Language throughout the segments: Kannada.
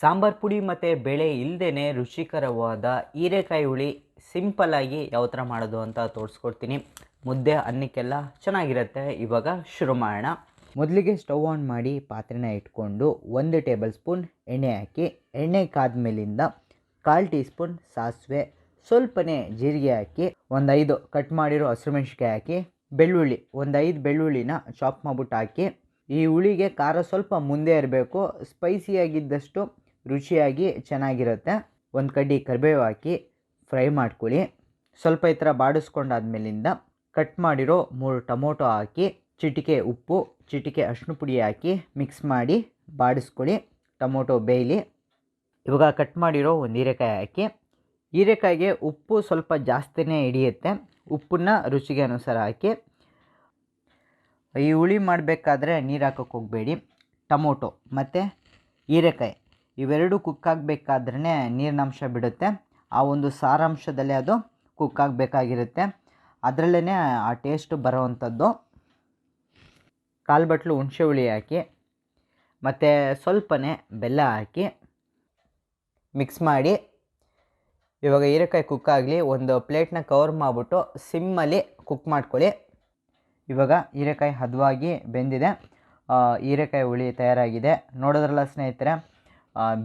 ಸಾಂಬಾರ್ ಪುಡಿ ಮತ್ತು ಬೇಳೆ ಇಲ್ಲದೇ ರುಚಿಕರವಾದ ಹೀರೆಕಾಯಿ ಹುಳಿ ಸಿಂಪಲ್ಲಾಗಿ ಯಾವ ಥರ ಮಾಡೋದು ಅಂತ ತೋರಿಸ್ಕೊಡ್ತೀನಿ. ಮುದ್ದೆ ಅನ್ನಕ್ಕೆಲ್ಲ ಚೆನ್ನಾಗಿರುತ್ತೆ. ಇವಾಗ ಶುರು ಮಾಡೋಣ. ಮೊದಲಿಗೆ ಸ್ಟವ್ ಆನ್ ಮಾಡಿ ಪಾತ್ರೆನ ಇಟ್ಕೊಂಡು ಒಂದು ಟೇಬಲ್ ಸ್ಪೂನ್ ಎಣ್ಣೆ ಹಾಕಿ, ಎಣ್ಣೆ ಕಾದ್ಮೇಲಿಂದ ಕಾಲು ಟೀ ಸ್ಪೂನ್ ಸಾಸಿವೆ, ಸ್ವಲ್ಪನೇ ಜೀರಿಗೆ ಹಾಕಿ, ಒಂದು ಐದು ಕಟ್ ಮಾಡಿರೋ ಹಸಿರುಮೆಣ್ಸಿಕಾಯಿ ಹಾಕಿ, ಬೆಳ್ಳುಳ್ಳಿ, ಒಂದು ಐದು ಬೆಳ್ಳುಳ್ಳಿನ ಚಾಪ್ ಮಾಡ್ಬಿಟ್ಟು ಹಾಕಿ, ಈ ಹುಳಿಗೆ ಖಾರ ಸ್ವಲ್ಪ ಮುಂದೆ ಇರಬೇಕು. ಸ್ಪೈಸಿಯಾಗಿದ್ದಷ್ಟು ರುಚಿಯಾಗಿ ಚೆನ್ನಾಗಿರುತ್ತೆ. ಒಂದು ಕಡ್ಡಿ ಕರಿಬೇವು ಹಾಕಿ ಫ್ರೈ ಮಾಡ್ಕೊಳ್ಳಿ. ಸ್ವಲ್ಪ ಈ ಥರ ಬಾಡಿಸ್ಕೊಂಡಾದ್ಮೇಲಿಂದ ಕಟ್ ಮಾಡಿರೋ ಮೂರು ಟೊಮೊಟೊ ಹಾಕಿ, ಚಿಟಿಕೆ ಉಪ್ಪು, ಚಿಟಿಕೆ ಅರಿಶಿನ ಪುಡಿ ಹಾಕಿ ಮಿಕ್ಸ್ ಮಾಡಿ ಬಾಡಿಸ್ಕೊಳ್ಳಿ. ಟೊಮೊಟೊ ಬೇಯಲಿ. ಇವಾಗ ಕಟ್ ಮಾಡಿರೋ ಒಂದು ಹೀರೆಕಾಯಿ ಹಾಕಿ, ಹೀರೆಕಾಯಿಗೆ ಉಪ್ಪು ಸ್ವಲ್ಪ ಜಾಸ್ತಿನೇ ಹಿಡಿಯುತ್ತೆ. ಉಪ್ಪನ್ನ ರುಚಿಗೆ ಅನುಸಾರ ಹಾಕಿ. ಈ ಹುಳಿ ಮಾಡಬೇಕಾದ್ರೆ ನೀರು ಹಾಕೋಕ್ಕೆ ಹೋಗಬೇಡಿ. ಟೊಮೊಟೊ ಮತ್ತು ಹೀರೆಕಾಯಿ. ಇವೆರಡು ಕುಕ್ ಆಗಬೇಕಾದ್ರೆ ನೀರಿನಂಶ ಬಿಡುತ್ತೆ. ಆ ಒಂದು ಸಾರಾಂಶದಲ್ಲೇ ಅದು ಕುಕ್ ಆಗಬೇಕಾಗಿರುತ್ತೆ ಅದರಲ್ಲೇ ಆ ಟೇಸ್ಟ್ ಬರೋವಂಥದ್ದು. ಕಾಲು ಬಟ್ಲು ಹುಣಸೆ ಹುಳಿ ಹಾಕಿ, ಮತ್ತು ಸ್ವಲ್ಪನೇ ಬೆಲ್ಲ ಹಾಕಿ ಮಿಕ್ಸ್ ಮಾಡಿ, ಇವಾಗ ಹೀರೆಕಾಯಿ ಕುಕ್ ಆಗಲಿ ಒಂದು ಪ್ಲೇಟ್ನ ಕವರ್ ಮಾಡಿಬಿಟ್ಟು ಸಿಮ್ಮಲ್ಲಿ ಕುಕ್ ಮಾಡ್ಕೊಳ್ಳಿ. ಇವಾಗ ಹೀರೆಕಾಯಿ ಹದವಾಗಿ ಬೆಂದಿದೆ. ಹೀರೆಕಾಯಿ ಹುಳಿ ತಯಾರಾಗಿದೆ. ನೋಡೋದ್ರಲ್ಲ ಸ್ನೇಹಿತರೆ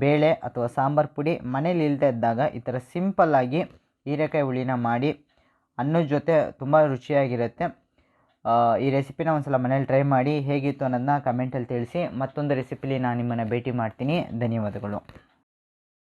ಬೇಳೆ ಅಥವಾ ಸಾಂಬಾರು ಪುಡಿ ಮನೇಲಿ ಇಲ್ಲದೆ ಇದ್ದಾಗ ಈ ಥರ ಸಿಂಪಲ್ಲಾಗಿ ಹೀರೆಕಾಯಿ ಹುಳಿನ ಮಾಡಿ ಅನ್ನದ ಜೊತೆ ತುಂಬ ರುಚಿಯಾಗಿರುತ್ತೆ. ಈ ರೆಸಿಪಿನ ಒಂದ್ಸಲ ಮನೇಲಿ ಟ್ರೈ ಮಾಡಿ ಹೇಗಿತ್ತು ಅನ್ನೋದನ್ನ ಕಮೆಂಟಲ್ಲಿ ತಿಳಿಸಿ ಮತ್ತೊಂದು ರೆಸಿಪಿಲಿ ನಾನು ನಿಮ್ಮನ್ನು ಭೇಟಿ ಮಾಡ್ತೀನಿ. ಧನ್ಯವಾದಗಳು.